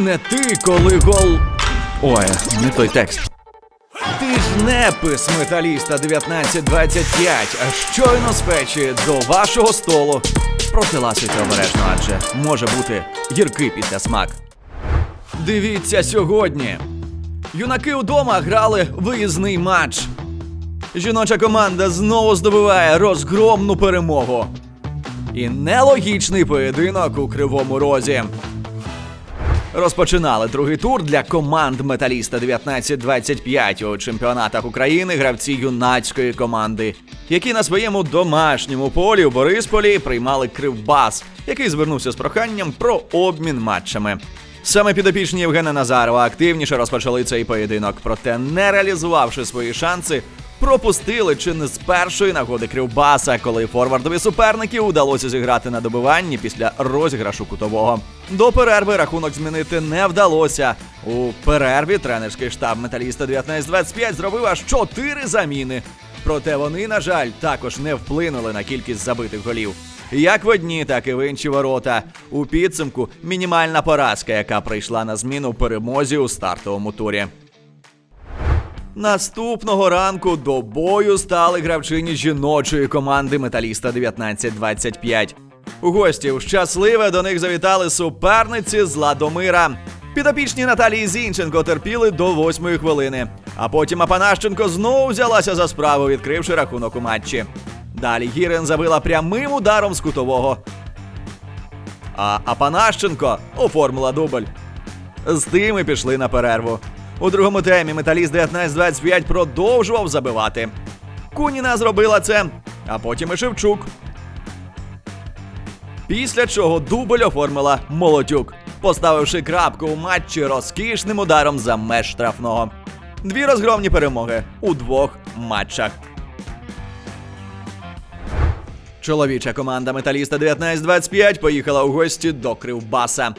не ти, коли гол. Ой, не той текст. Ти ж непис металіста 1925, а щойно з печі до вашого столу. Проте ласуйте обережно, адже може бути гіркий після смак. Дивіться сьогодні. Юнаки удома грали виїзний матч. Жіноча команда знову здобуває розгромну перемогу. І нелогічний поєдинок у кривому розі. Розпочинали другий тур для команд Металіста 1925 у чемпіонатах України гравці юнацької команди, які на своєму домашньому полі у Борисполі приймали кривбас, який звернувся з проханням про обмін матчами. Саме підопічні Євгена Назарова активніше розпочали цей поєдинок, проте не реалізувавши свої шанси, пропустили чи не з першої нагоди кривбаса, коли форвардові суперники удалося зіграти на добиванні після розіграшу кутового. До перерви рахунок змінити не вдалося. У перерві тренерський штаб металіста 1925 зробив аж чотири заміни. Проте вони, на жаль, також не вплинули на кількість забитих голів. Як в одні, так і в інші ворота. У підсумку мінімальна поразка, яка прийшла на зміну перемозі у стартовому турі. Наступного ранку до бою стали гравчині жіночої команди Металіста 1925. У гостів щасливе до них завітали суперниці з Ладомира. Підопічні Наталії Зінченко терпіли до восьмої хвилини. А потім Апанащенко знову взялася за справу, відкривши рахунок у матчі. Далі Гірен забила прямим ударом з кутового. А Апанащенко оформила дубль. З тим і пішли на перерву. У другому темі металіст 1925 продовжував забивати. Куніна зробила це, а потім і Шевчук. Після чого дубль оформила Молодюк, поставивши крапку у матчі розкішним ударом за меж штрафного. Дві розгромні перемоги у двох матчах. Чоловіча команда металіста 1925 поїхала у гості до Кривбаса.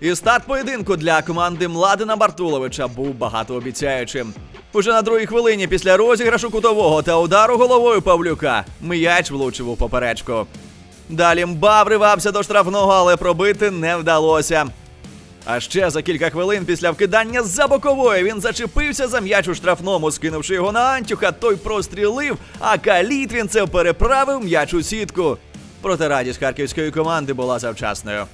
І старт поєдинку для команди Младена Бартуловича був багатообіцяючим. Уже на другій хвилині після розіграшу кутового та удару головою Павлюка м'яч влучив у поперечку. Далі Мба вривався до штрафного, але пробити не вдалося. А ще за кілька хвилин після вкидання за бокової він зачепився за м'яч у штрафному, скинувши його на Антюха, той прострілив, а Калітвінцев переправив м'яч у сітку. Проте радість харківської команди була завчасною.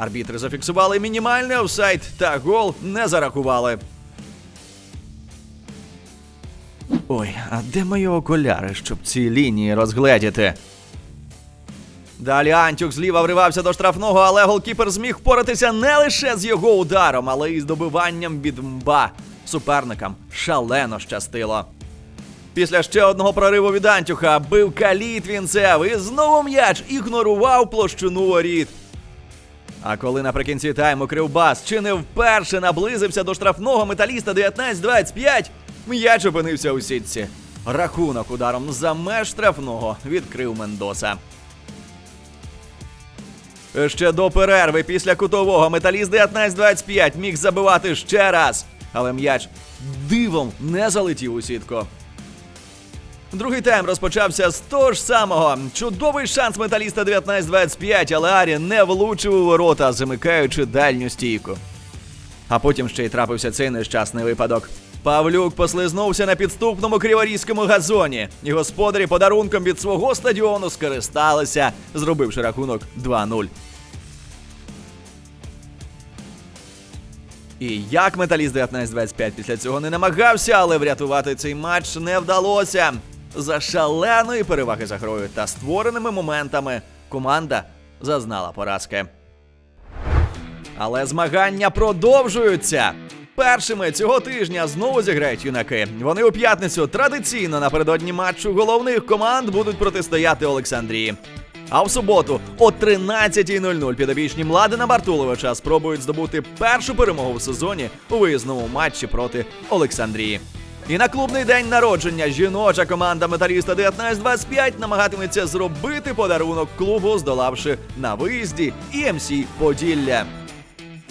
Арбітри зафіксували мінімальний офсайд та гол не зарахували. Ой, а де мої окуляри, щоб ці лінії розгледіти? Далі Антюк зліва вривався до штрафного, але голкіпер зміг впоратися не лише з його ударом, але й з добиванням від мба. Суперникам шалено щастило. Після ще одного прориву від Антюха бив Калітвінцев і знову м'яч ігнорував площину воріт. А коли наприкінці тайму Кривбас чи не вперше наблизився до штрафного металіста 19-25, м'яч опинився у сітці. Рахунок ударом за меж штрафного відкрив Мендоса. Ще до перерви після кутового металіст 19-25 міг забивати ще раз, але м'яч дивом не залетів у сітку. Другий тайм розпочався з того ж самого. Чудовий шанс металіста 19-25, але Арі не влучив у ворота, замикаючи дальню стійку. А потім ще й трапився цей нещасний випадок. Павлюк послизнувся на підступному криворізькому газоні, і господарі подарунком від свого стадіону скористалися, зробивши рахунок 2-0. І як металіст 19-25 після цього не намагався, але врятувати цей матч не вдалося. За шаленої переваги за грою та створеними моментами команда зазнала поразки. Але змагання продовжуються. Першими цього тижня знову зіграють юнаки. Вони у п'ятницю традиційно напередодні матчу головних команд будуть протистояти Олександрії. А в суботу о 13.00 підопічні Младена Бартуловича спробують здобути першу перемогу в сезоні у виїзному матчі проти Олександрії. І на клубний день народження жіноча команда металіста 1925 намагатиметься зробити подарунок клубу, здолавши на виїзді ІМС Поділля.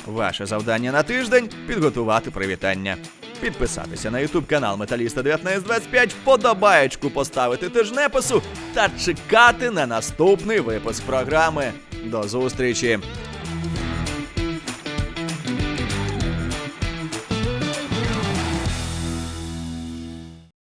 Ваше завдання на тиждень підготувати привітання. Підписатися на ютуб канал Металіста 1925, вподобаєчку поставити тижнепису та чекати на наступний випуск програми. До зустрічі!